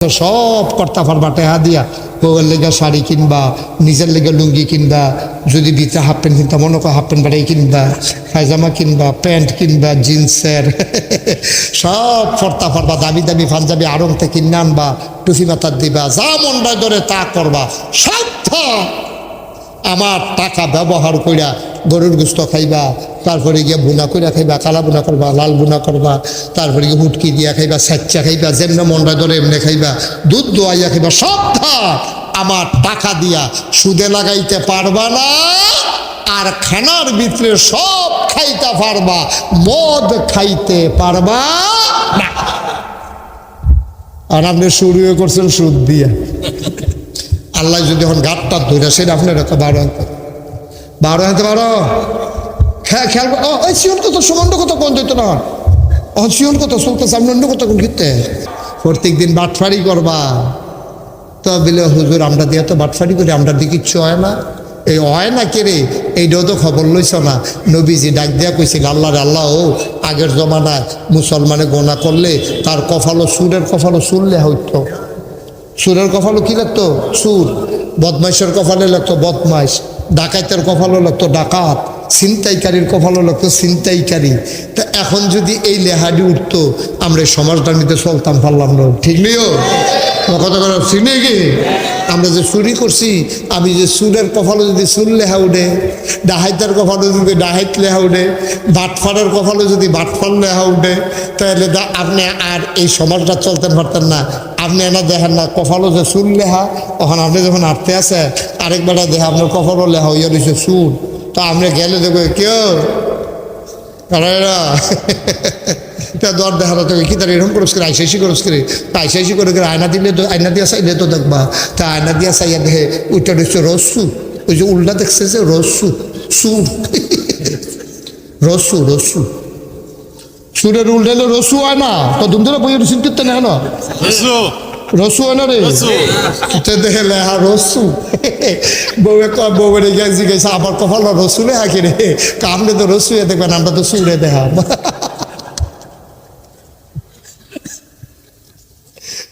সব কর্তা পারবা টেহা দিয়া, বউয়ের লেগে শাড়ি কিনবা, নিজের লেগে লুঙ্গি কিনবা, যদি বিচা হাফ প্যান্ট কিনতা মনে হাফ প্যান্ট বাড়াই কিনবা, পায়জামা কিনবা, প্যান্ট কিনবা, জিন্সের, সব ফর্তা ফরবা দামি দামি পাঞ্জাবি থেকে কিনে আনবা টুফি মাথার দিবা, যা মনটা ধরে তা করবা, সাধ্যা। আমার টাকা ব্যবহার কইরা গরুর গুস্ত খাইবা, তারপরে গিয়ে বুনা কইরা খাইবা, কালা বুনা করবা, লাল বুনা করবা, তারপরে গিয়ে হুটকি দিয়া খাইবা, স্যাচ্চা খাইবা, যেমনে মনটা ধরে এমনি খাইবা, দুধ দোয়াইয়া খাইবা, সব আমার টাকা দিয়া সুদে লাগাইতে পারবা না, আর খানার ভিতরে সব খাইতে পারবা, মদ খাইতে পারবা না। আর আপনি শুরুও করছেন সুদ দিয়া। আল্লাহ যদি এখন গাঁটটা ধরে সেটা আপনার একটা বারো আনতে। বারো আনতে পারো? হ্যাঁ খেয়াল ওই কত সমান্য কত কোন দিত না। শিওন কত আপনি অন্য কত কোন ঘিরতে প্রত্যেক দিন বাটফারি করবা। তো বিলে, হুজুর, আমরা দিয়ে তো বাটফারি করি, আমরা দিয়ে কিচ্ছু হয় না। এই হয় না কে রে? এইটাও তো খবর লইছ না। নবীজি ডাক দিয়া কইছিল আল্লাহর আল্লাহ, ও, আগের জমানায় মুসলমানে গোনা করলে তার কফালো সুরের কফালো সুরলে হইতো। সুরের কপালও কি লাগতো? সুর। বদমাইশের কপালে লাগতো বদমাইশ। ডাকাতের কপালও লাগতো ডাকাত। ছিনতাইকারীর কপালও লাগতো ছিনতাইকারী। তা এখন যদি এই লেহাডি উঠতো, আমরা সমাজটা নিতে চলতাম পারলাম না। ঠিক আমার কথা কথা চিনে কি? আমরা যে চুরি করছি, আমি যে সুরের কপালে যদি সুর লেহা উঠে, ডাহাইতের কপালে যদি ডাহাইত লেহা উঠে, বাটফারের কপালে যদি বাটফার লেহা উঠে, তাহলে আপনি আর এই সমাজটা চলতে পারতেন না। আপনি এনা দেখেন না, কপালও যে সুর লেহা। তখন আপনি যখন আটতে আছে আরেকবার দেখে আপনার কপালও লেহা হইয়া রয়েছে সুর তো আপনি গেলে দেখো কেউ দর দেখা তো কি তার এরকম করস করে আইসাইসি করস করে? তা আইসাইসি করে করে আয়না দিলে তো, আয়না দিয়া চাইলে তো দেখবা। তা আয়না দিয়া চাইয়া দেখে, ওইটা রয়েছে রসু। ওই যে উল্টা দেখছে যে রসু সুর রসু রসু। সুরের উল্টালে রসু হয় না তো দুম ধরে বইয়ের রসুন করতে না না? রসু। হয় না রে? দেখে লেহা রসু। বউয়ে বউয়ের গেছি গেছে আবার কপাল রসুলে হাকি রে? কামলে তো রসুয়ে দেখবেন আমরা তো সুরে দেখা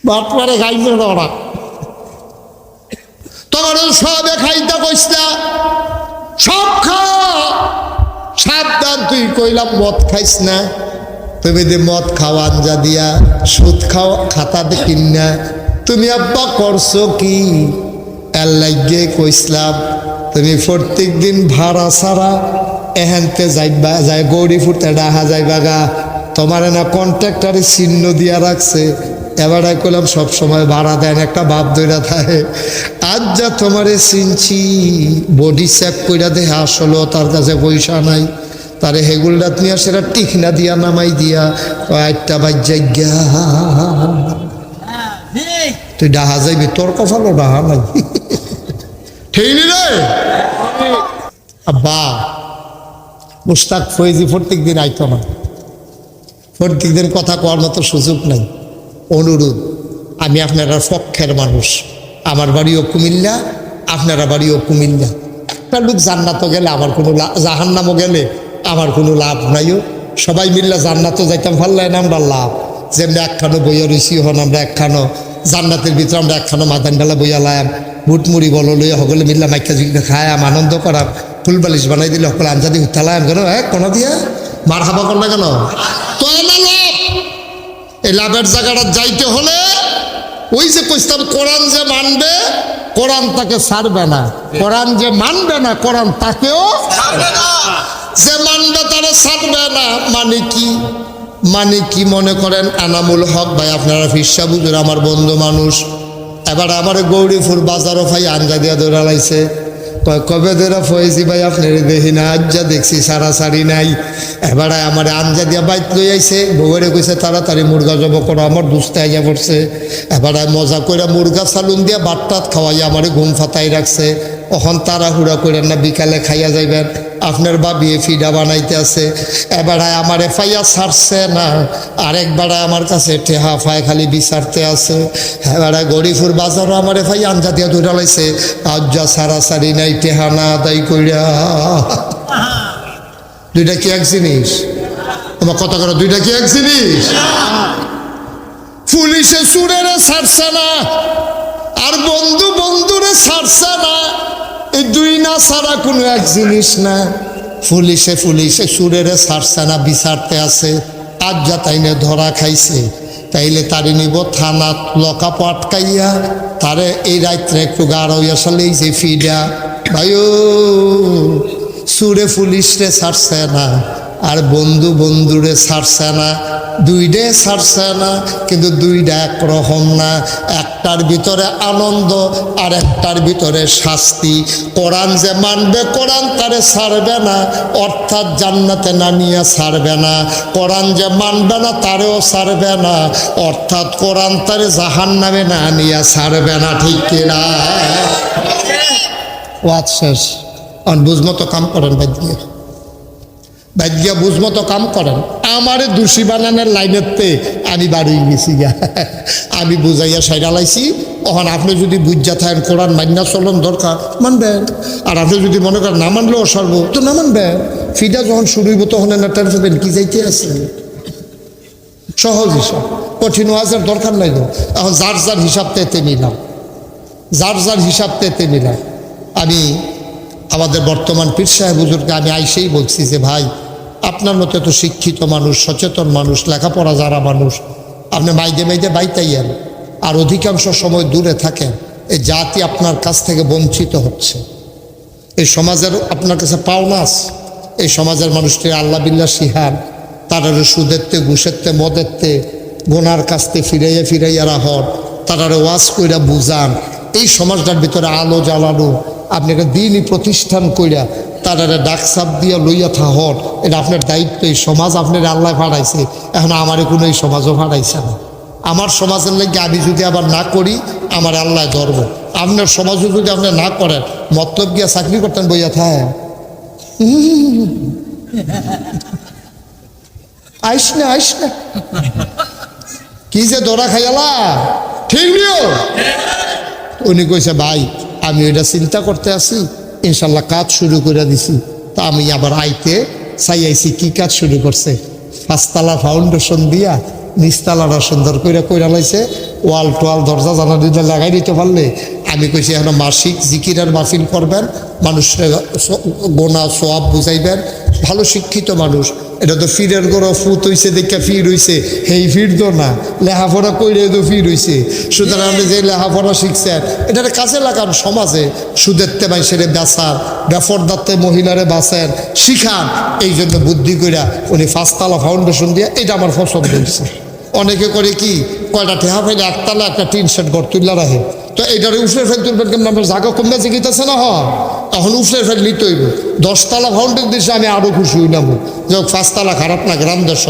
বাট খাইছে না ওরা। তোমার সবে খাইতে কইস না সব খা। সাবধান তুই কইলাম মদ খাইস না। তুমি যে মদ খাওয়া আঞ্জা দিয়া, সুদ খাও খাতাতে কিনা, তুমি আব্বা করছ কি? লাগিয়ে কইসলাম, তুমি প্রত্যেক দিন ভাড়া ছাড়া এহেনতে যাইবা যায় গৌরী ফুটতে ডাহা যাইবা গা। তোমার না কন্ট্রাক্টারে চিহ্ন দিয়া রাখছে। এবারে কইলাম, সব সময় ভাড়া দেন, একটা ভাব দইরা থাকে। আজ যা তোমারে চিনছি, বডি চেক কইরা দেখে আসলেও তার কাছে পয়সা নাই। তারে হেগুলডাত নিয়ে সেটা টিকনা দিয়া, নামাই দিয়া কয়েকটা বাজ্যাই গা। তুই ডাহা যাইবি, তোর কপালও ডাহা নাই। ঠিক নি রে? আব্বা, মুস্তাক ফৈজি প্রত্যেক দিন আইতো না। প্রত্যেক দিন কথা কওয়ার মতো সুযোগ নাই। অনুরোধ, আমি আপনারা পক্ষের মানুষ। আমার বাড়িও কুমিল্লা, আপনারা বাড়িও কুমিল্লা। একটা লোক জান্নাতও গেলে, আমার কোনো জাহান্নামও গেলে আমার কোনো লাভ নাইও। সবাই মিল্লা জান্নাতও যাইতাম না আমরা লাভ। যেমনি একখানো বইয়া রইছি হন আমরা একখানো জান্নাতের ভিতরে আমরা একখানো মাদান বেলা বইয়া লায়াম। বুট মুড়ি বলো লইয়া সকলে মিল্লা মাইকা জুইকা খায়াম আনন্দ করাম। ফুল বালিশ বানাই দিলে সকলে আঞ্জাদি উঠালাম কেন? হ্যাঁ কোনো দিয়া? মার খাবা করলে কেন? তো না এই লাভের জায়গাটা যাইতে হলে ওই যে কইতাম কোরআন যে মানবে, কোরআন তাকে ছাড়বে না। কোরআন যে মানবে না, কোরআন তাকেও যে মানবে তারা ছাড়বে না। মানে কি? মানে কি মনে করেন? আনামুল হক ভাই, আপনারা ফিরসা বুঝুন, আমার বন্ধু মানুষ। এবার আমার গৌরীপুর বাজারও ভাই আঞ্জা দিয়া দৌড়া লাইছে। কবে ধরে ফয়েছি ভাই, আপনার দেখি না? আজ যা দেখছি, সারা সারি নাই। এবার আমার আঞ্জা দিয়া বাইত লই আইছে। বউরে কইছে, তাড়াতাড়ি মুরগা জব করো, আমার দুস্তে আইয়া পড়ছে। এবার মজা করে মুরগা সালুন দিয়া বাটটাত খাওয়াইয়া আমার ঘুম ফাতাই রাখছে। অখন তাড়াহুড়া করেন না, বিকালে খাইয়া যাইবেন। আপনার বাবিয়ে ফিডা বানাইতে আছে। এবার আমার এফআইআর ছাড়ছে না, আরেকবার আমার কাছে টেহা ফায় খালি বিচারতে আছে। এবার গরিফুর বাজারও আমার এফআই আঞ্জা দিয়া ধরে লাইছে। আজ যা সারা সারি নাই, টেহা না আদায় কইরা। দুইটা কি এক জিনিস? তোমার কথা করো দুইটা কি এক জিনিস? পুলিশে সুরেরে ছাড়ছে না। আর বন্ধু বন্ধুরে ছাড়ছে না। এই দুই না ছাড়া কোনো এক জিনিস না। পুলিশে পুলিশে সুরেরে ছাড়ছে না, বিচারতে আছে। আজ যা তাইনে ধরা খাইছে, তাইলে তারে নিব থানা লকা আটকাইয়া। তারে এই রাত্রে একটু গাঢ় হইয়া এই যে ফিডা। ভাইও, সুরে পুলিশরে ছাড়ছে না, আর বন্ধু বন্ধুরে ছাড়ছে না। দুইডে ছাড়ছে না কিন্তু দুইটা একরকম না। একটার ভিতরে আনন্দ আর একটার ভিতরে শাস্তি। কোরআন যে মানবে কোরআন তারে ছাড়বে না অর্থাৎ জান্নাতে না নিয়ে ছাড়বে না। কোরআন যে মানবে না তারেও ছাড়বে না অর্থাৎ কোরআন তারে জাহান নামে না নিয়ে ছাড়বে না ঠিক কিনা ওয়াজ শেষ। বুঝমতো কাম করেন বাদ দিয়ে। বাদ গিয়া বুঝমতো কাম করেন। আমারে দোষী বানানোর লাইনেতে আমি বাড়ি গেছি গা। আমি বুঝাইয়া সাইডা লাইছি তখন আপনি যদি বুঝা থাকেন কোরআন মান্না চলন দরকার, মানবেন। আর আপনি যদি মনে করেন না মানলেও সর্ব তো না মানবেন। ফিডা যখন শুরু হইব তখন না টেনশন কি যাইতে আছে। সহজ হিসাব, কঠিন ওয়াজের দরকার নাই তো এখন যার যার হিসাব তেতে নিলাম। যার যার হিসাব তেতে নিলাম। আমি আমাদের বর্তমান পীর সাহেব হুজুরকে আমি আইসেই বলছি যে, ভাই আপনার মতো তো শিক্ষিত মানুষ, সচেতন মানুষ, লেখাপড়া যারা মানুষ, আপনি মাইদে মাইদে বাইতাইয়েন আর অধিকাংশ সময় দূরে থাকেন। এই জাতি আপনার কাছ থেকে বঞ্চিত হচ্ছে। এই সমাজের আপনার কাছে পাওনাস এই সমাজের মানুষটি আল্লাহ বিল্লা সিহান তারারে সুদেরতে ঘুষেরতে মদেরতে গোনার কাছতে ফিরাইয়া ফিরাইয়া রাহর তারারে ওয়াজ কইরা বুঝান। এই সমাজটার ভিতরে আলো জ্বালানো আপনি একটা দিনই প্রতিষ্ঠান কইরা তারারে ডাক সাপ দিয়া লইয়া থাহর এটা আপনার দায়িত্ব, এই সমাজ আপনার আল্লাহ ফাড়াইছে এখন আমারে কোনো এই সমাজও ফাড়াইছে না। আমার সমাজের লাগে আমি যদি আবার না করি, আমার আল্লাহ ধরবো। আপনার সমাজও যদি আপনি না করেন, মতলব গিয়া চাকরি করতেন বইয়া থাকে আইস না আইস না। কি যে দৌড়া খাইয়ালা। ঠিক নিও। উনি কইছে, ভাই আমি ওইটা চিন্তা করতে আছি, ইনশাল্লাহ কাজ শুরু করে দিছি। তা আমি আবার আইতে চাই, আইছি কি কাজ শুরু করছে। পাঁচতলা ফাউন্ডেশন দিয়া নিচতলাটা সুন্দর করে কইরা লাইছে, ওয়াল টোয়াল, দরজা জানা দিতে লাগাই দিতে পারলে, আমি কইছি এখন মাসিক জিকিরের মাহফিল করবেন, মানুষের গোনা সোয়াব বুঝাইবেন, ভালো শিক্ষিত মানুষ। এটা তো ফিরের গড় ফুত হইছে, দেখে ফির হইছে। হেই, ফির তো না, লেখাপড়া কইরে তো ফির হইছে। সুতরাং আপনি যে লেখাপড়া শিখছেন এটা কাছে লাগান সমাজে। সুদেরতে বাইসেরে বেচার বেফরদাতে মহিলারে বাঁচেন শিখান। এই জন্য বুদ্ধি কইরা উনি পাঁচতলা ফাউন্ডেশন দিয়ে এটা আমার পছন্দ হয়েছে অনেকে করে কি, কয়টা ঠেহা ফেলে একতলা একটা টিন সেট ঘর তুললা রাখে। তো এইটারে উফরে ফেল তুলবেন কেমন আপনার জায়গা কমবে, জিগিতেছে না হ তখন উফরে ফেল নিতে হইব। দশতলা ফাউন্ডেশন দিয়েছে আমি আরও খুশি হইলাম। যে পাঁচতলা খারাপ না, গ্রাম দেশ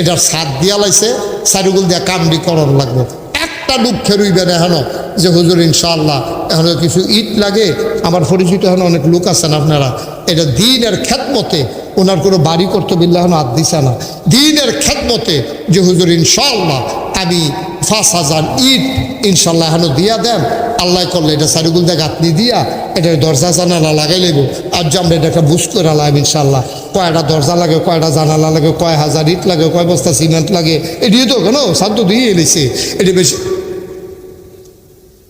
এটার ছাদ দিয়া লাইছে, চারিগুল দিয়া কামড়ি করণ লাগবে। একটা দুঃখে রইবে না এখন যে হুজুর ইনশাআল্লাহ, এখন কিছু ইট লাগে। আমার পরিচিত এখন অনেক লোক আছেন আপনারা। এটা দিনের খ্যাতমতে ওনার কোনো বাড়ি কর্তব্য এখন হাত দিছে না। দিনের খ্যাতমতে যে হুজুর ইনশাআল্লাহ, আমি পাঁচ হাজার ইট ইনশাল্লাহ এখন দিয়া দেন। আল্লাহ করলে এটা চারিগুল দিয়ে গাঁথনি দিয়া এটা দরজা জানালা লাগাই লইব। আর যে আমরা এটা বুঝ করে লাইব ইনশাল্লাহ। কয়টা দরজা লাগে, কয়টা জানালা লাগে, কয় হাজার ইট লাগে, কয় বস্তা সিমেন্ট লাগে, এটিও তো কেন? সাধ্য দিয়ে এলেছে। এটি বেশি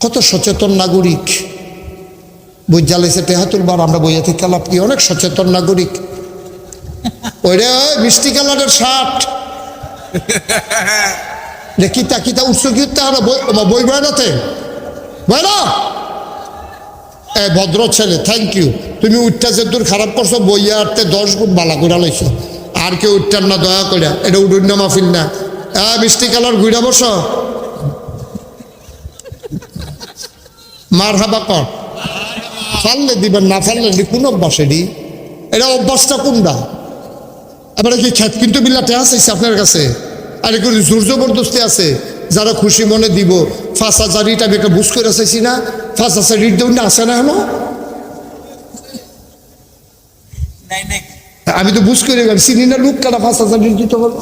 কত সচেতন নাগরিক। বৈজ্ঞালিসে টেহাতুল বার আমরা বইয়া থেকে লাভ কি? অনেক সচেতন নাগরিক। ওইরে ওই মিষ্টি কালারের শার্ট। রে কিতা কিতা উৎস কিতা হলো, বই বয়নাতে বয় না? এ ভদ্র ছেলে থ্যাংক ইউ তুমি উঠটা যে দূর খারাপ করছ বইয়া আটতে দশ গুণ বালা করে লাইছো। আর কেউ উঠটার না, দয়া করিয়া এটা উডুন না মাহফিল না। এ, মিষ্টি কালার ঘুরা বস। মার হাবা কর। ফাললে দিবেন না, ফাললে কোন অভ্যাস এটি? এটা অভ্যাসটা কোনটা? এবারে কি খ্যাত কিন্তু বিলাতে আছে আপনার কাছে? আর এগুলো জোর জবরদস্তি আছে। যারা খুশি মনে দিব। ফাঁস হাজার ইট আমি একটা বুঝ করে চাইছি না। ফাঁস হাজার ইট দেবেন না আসে না নাই আমি তো বুঝ করে গেলাম চিনি না লোক কারা পাঁচ হাজার ইট দিতে পারব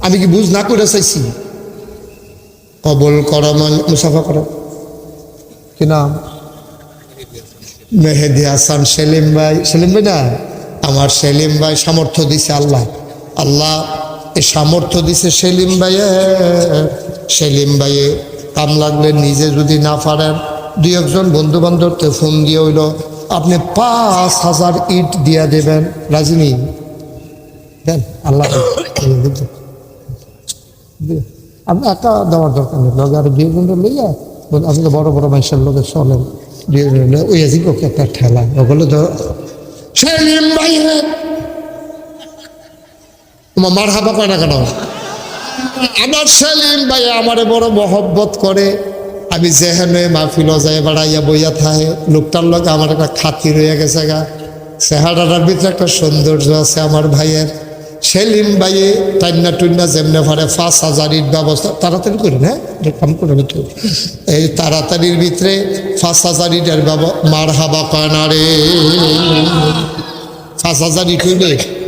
আমি কি বুঝ না করে চাইছি? কবল করো মান- মুসাফা করো। কি নাম? মেহেদি হাসান সেলিম ভাই। সেলিম ভাই না? আমার সেলিম ভাই সামর্থ্য দিছে আল্লাহ। আল্লাহ সামর্থ্য দিছে সেলিম ভাইয়ে। সেলিম ভাইয়ে কাম লাগলে নিজে যদি না পারেন, দুই একজন বন্ধু বান্ধবকে ফোন দিয়ে হইল, আপনি পাঁচ হাজার ইট দিয়া দেবেন। রাজিনী দেন, আল্লাহ আপনি একা দেওয়ার দরকার নেই। লগে আর দুই ঘণ্টা লইয়া আপনি বড় বড় মানুষের লোকের চলেন। দুই ওই একটা ঠেলা। ওগুলো ধর। সেলিম ভাই তোমার মার হাবা কয় না কেন? আমার সেলিম ভাই আমারে বড় মহব্বত করে। আমি যেহেনে মাহফিল যায় বেড়াইয়া বইয়া থাকে লোকটার লগে আমার একটা খাতি রয়ে গেছে গা। চেহারাটার ভিতরে একটা সৌন্দর্য আছে আমার ভাইয়ের। সেলিম ভাইয়ে টান্না টুন্না যেমনে পারে পাঁচ হাজার ইট ব্যবস্থা, তাড়াতাড়ি হ্যাঁ এটা কাম করে তো এই তাড়াতাড়ির ভিতরে পাঁচ হাজার ইটের ব্যবস্থা মার হাবা কয় না রে। পাঁচ হাজার ইট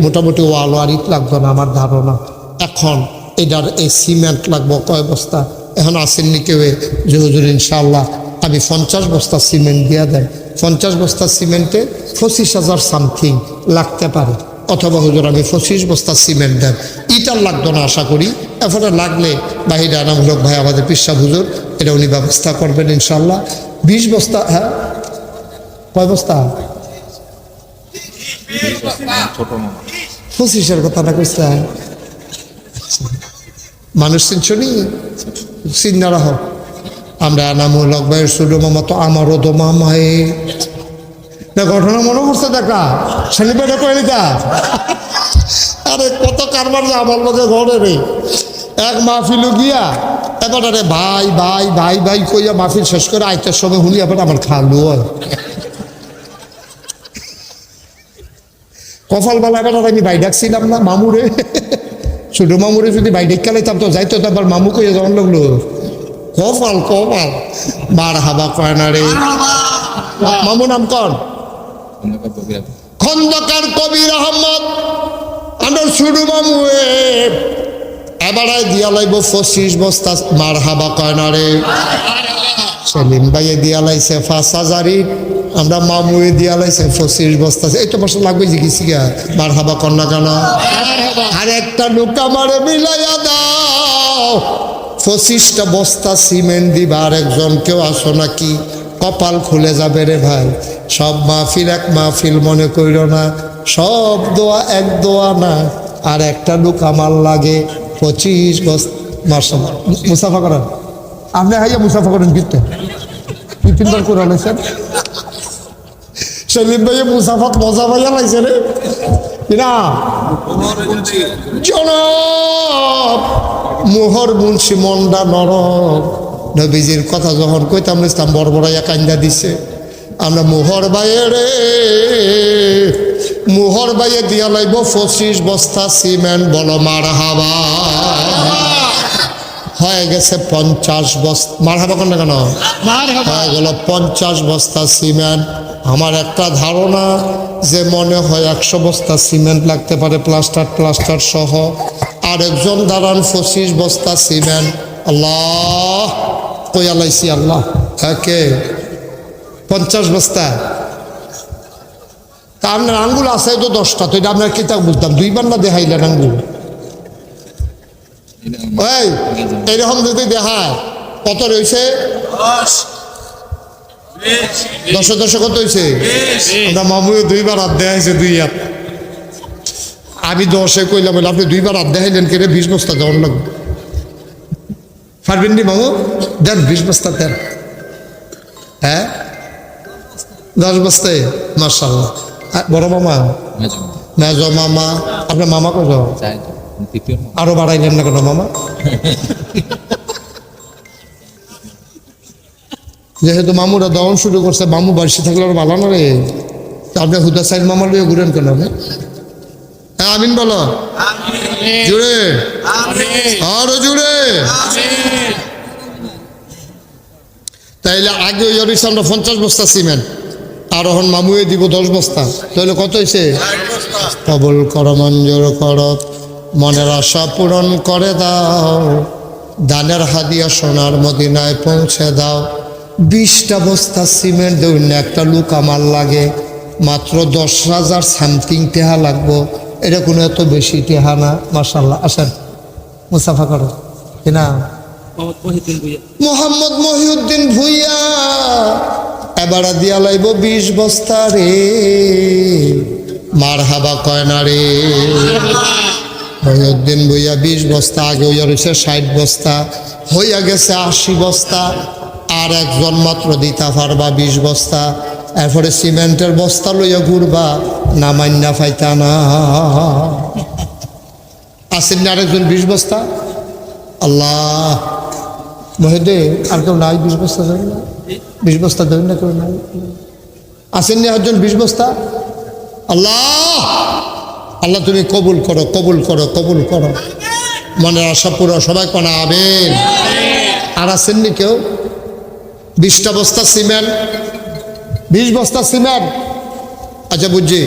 মোটামুটি ওয়াল আর ইট লাগতো না আমার ধারণা। এখন এটার এই সিমেন্ট লাগবো কয় বস্তা? এখন আসেননি কেউ যে ইনশাল্লাহ আমি পঞ্চাশ বস্তা সিমেন্ট দিয়া দেন। পঞ্চাশ বস্তা সিমেন্টে পঁচিশ হাজার সামথিং লাগতে পারে। অথবা হুজুর, আমি পঁচিশ বস্তা সিমেন্ট দেন। ইটার লাগতো না, আশা করি। এরপরে লাগলে বাহিরে আনামূলক ভাই, আমাদের পিসা হুজুর, এটা উনি ব্যবস্থা করবেন ইনশাল্লাহ বিশ বস্তা হ্যাঁ? কয় বস্তা? পঁচিশের কথাটা কইছে মানুষ চিনছনি চিন্না রাহ। আমরা নামুলক ভাইয়ের ছোট মামা তো আমারও তো মামাই না, ঘটনা মনে করছে দেখা। শনিবারে কইলি তা আরে, কত কারবার যে আমার লোকে ঘরে রে। এক মাহফিলু গিয়া, এবার আরে ভাই ভাই ভাই ভাই কইয়া মাহফিল শেষ করে আইতের সময় হুলি এবার আমার খালু হয়। কপাল বালা এবার আমি বাই ডাকছিলাম না মামুরে। ছোট মামুরে যদি বাই ডাক কালাইতাম তো যাইতো তো আবার মামু কইয়া যখন লাগল। কপাল কপাল। মার হাবা কয় না রে। মামু নাম বগিরা খন্দকার কবির আহমদ। আমার ছোট মামু এবারে দিয়া লাইব পঁচিশ বস্তা মার হাবা কয় না রে। সেলিম ভাইয়ে দিয়া লাইছে পাঁচ হাজারি আমরা মামুয়ে দিয়া লাইছে পঁচিশ বস্তা। তো বছর লাগবে জিজ্ঞেসি গা মার হাবা না কেন। আর একটা নৌকা মারে মিলাইয়া দাও। পঁচিশটা বস্তা সিমেন্ট দিবা, আর একজন কেউ আসো নাকি? কপাল খুলে যাবে রে ভাই। সব মাহফিল এক মাহফিল মনে কইর না। সব দোয়া এক দোয়া না। আর একটা লোক আমার লাগে পঁচিশ বস্তা। মার্শাল মুসাফা করেন। আপনি হাইয়া মুসাফা করেন কিন্তু কি তিনবার করে আলাইছেন সেলিম ভাইয়া মুসাফাত মজা ভাইয়া লাইছে রে। কিনা? জনব মোহর মুন্সি মন্ডা নরম নবীজির কথা যখন কইতাম ইসলাম বড়বড়াইয়া কান্দা দিছে। আমরা মোহর বাইয়ে রে। মোহর বাইয়ে দিয়া লাইব পঁচিশ বস্তা সিমেন্ট বলো মার হাবা হয়ে গেছে পঞ্চাশ বস্তা। মার হাবা কেন? কেন হয়ে গেল পঞ্চাশ বস্তা সিমেন্ট। আমার একটা ধারণা যে মনে হয় একশো বস্তা সিমেন্ট লাগতে পারে প্লাস্টার প্লাস্টার সহ। আর একজন দাঁড়ান পঁচিশ বস্তা সিমেন্ট। আল্লাহ কই আলাইছি আল্লাহ? হ্যাঁ কে পঞ্চাশ বস্তা। তা আপনার আঙ্গুল আছে তো দশটা তো এটা আপনার কিতাব বুঝতাম। দুইবার না দেখাইলেন আঙ্গুল? ওই এরকম যদি দেখায় কত রয়েছে? দশ দশ কত হয়েছে? আমরা দুইবার হাত দেখাইছে দুই হাত। আমি দশে কইলাম বলে আপনি দুইবার হাত দেখাইলেন কেটে বিশ বস্তা দেওয়ার লাগবে। পারবেন নি মামু? দেন বিশ বস্তা দেন। হ্যাঁ? দশ বস্তায় মার্শাল্লাহ বড় মামা? মেজ মামা। আপনার মামা কত মামা আরও বাড়াইলেন না কেন মামা? যেহেতু মামুরা দহন শুরু করছে মামু বাড়ি থাকলে আর ভালো না রে। আপনি হুদা সাইড মামা লিয়ে ঘুরেন কেন হ্যাঁ আমিন বলো। জুড়ে। আরও জুড়ে। তাইলে আগে ওই অরিস আমরা পঞ্চাশ বস্তা সিমেন্ট আর এখন মামুয়ে দিব দশ বস্তা। তাহলে কত হয়েছে কবল কর মঞ্জুর কর। মনের আশা পূরণ করে দাও। দানের হাদিয়া সোনার মদিনায় পৌঁছে দাও। বিশটা বস্তা সিমেন্ট দেউন একটা লুক আমার লাগে। মাত্র দশ হাজার সামথিং টেহা লাগবো। এটা কোনো এত বেশি টেহা না মার্শাল্লাহ আসেন মুসাফা করো। কিনা মোহাম্মদ মহিউদ্দিন ভুইয়া। মোহাম্মদ মহিউদ্দিন ভুইয়া এবার দিয়া লাইব বিশ বস্তা রে। মার হাবা কয় না রে। মহিউদ্দিন ভুইয়া বিশ বস্তা, আগে হইয়া রয়েছে ষাট বস্তা, হইয়া গেছে আশি বস্তা, আর একজন মাত্র দিতা পারবা বিশ বস্তা। এরপরে সিমেন্টের বস্তা লইয়া ঘুরবা, না মান্না ফাইতা না। আসেন না আরেকজন বিশ বস্তা? আল্লাহ। মহিদে আর কেউ নাই বিশ বস্তা দেবেন না? বিশ বস্তা দেবেন না কেউ নাই? আসেন না একজন বিশ বস্তা? আল্লাহ। আল্লাহ তুমি কবুল করো কবুল করো কবুল করো। মনের আশা পুরো সবাই কোনা আবেন আর আসেননি কেউ? বিশটা বস্তা সিমেন্ট। বিশ বস্তা সিমেন্ট। আচ্ছা বুঝছি।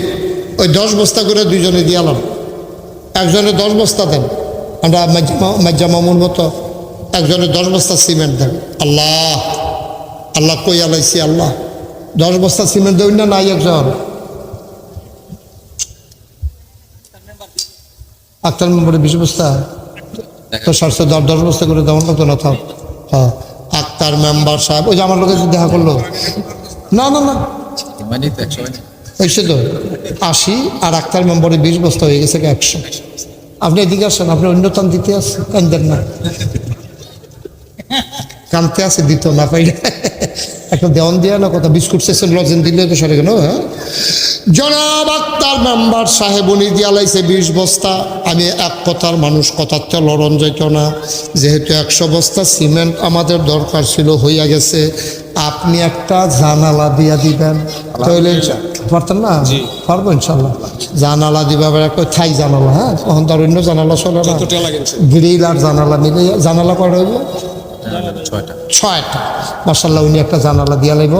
ওই দশ বস্তা করে দুইজনে দিয়ালাম একজনে দশ বস্তা দেন। আমরা মাজ্জা মামুর মতো একজনে দশ বস্তা সিমেন্ট দেন। আল্লাহ। আল্লাহ কই আলাইছি, আল্লাহ। দশ বস্তা সিমেন্ট দেবেন না নাই একজন? আক্তার মেম্বারে বিশ বস্তা। তো সাতশো দশ দশ বস্তা করে দেওয়ার মতো না থাক। হ্যাঁ আক্তার মেম্বার সাহেব ওই যে আমার লোকের দেখা করল। না না না। মানে তো আশি আর আক্তার মেম্বারে বিশ বস্তা হয়ে গেছে একশো? আপনি এদিকে আসেন আপনি অন্য টান দিতে আসেন কান্দেন না। কানতে আছে দিত না পাইলে একটা দেওয়ান দেওয়া না কথা বিস্কুট সেশন লজেন দিলে তো সরে গেল হ্যাঁ? জনাব আক্তার মেম্বার সাহেব উনি দিয়া লাইছে বিশ বস্তা। আমি এক কথার মানুষ কথার তো লড়ন যাইত না। যেহেতু একশো বস্তা সিমেন্ট আমাদের দরকার ছিল হইয়া গেছে। আপনি একটা জানালা দিয়া দিবেন। তাহলে পারতেন না? পারব ইনশাল্লাহ। জানালা দিবা একটা থাই জানালা হ্যাঁ? তখন তার অন্য জানালা চলে না। গ্রিল আর জানালা মিলে জানালা করা হইব? ছয়টা। ছয়টা। মাসাল্লাহ উনি একটা জানালা দিয়া লাগব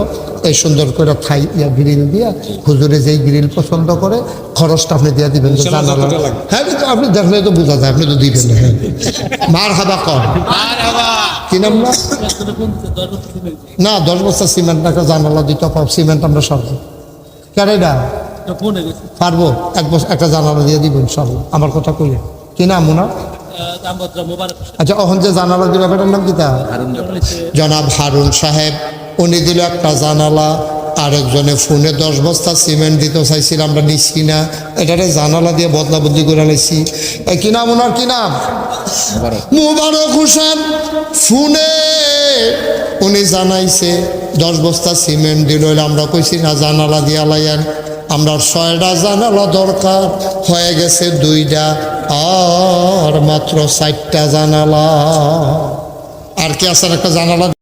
এই সুন্দর করে থাই ইয়া গ্রিল দিয়া হুজুরে যেই গ্রিল পছন্দ করে খরচটা আপনি দিয়া দিবেন জানালা। হ্যাঁ কিন্তু আপনি দেখলে তো বোঝা যায় আপনি তো দিবেন না। হ্যাঁ মার হাবা কর কি নাম না? না দশ বস্তা সিমেন্ট একটা জানালা দিতে পারব সিমেন্ট আমরা সব কেন এটা? পারব। এক বছর একটা জানালা দিয়ে দিব ইনশাল্লাহ আমার কথা কইলে কি নাম ওনার? আচ্ছা অহন যে জানালা দিল বেটার নাম কি তা? জনাব হারুন সাহেব উনি দিল একটা জানালা আরেকজনে ফোনে দশ বস্তা সিমেন্ট দিতে চাইছিল আমরা নিচ্ছি না। এটারে জানালা দিয়ে বদলা বদলি করে লাইছি কি নাম ওনার কি নাম? মোবারক। মুবারক হোসেন। ফোনে উনি জানাইছে দশ বস্তা সিমেন্ট দিল আমরা কইছি না জানালা দিয়া লাইয়ান আমরা ছয়টা জানালা দরকার হয়ে গেছে দুইটা। আর মাত্র চারটা জানালা। আর কি আছে একটা জানালা?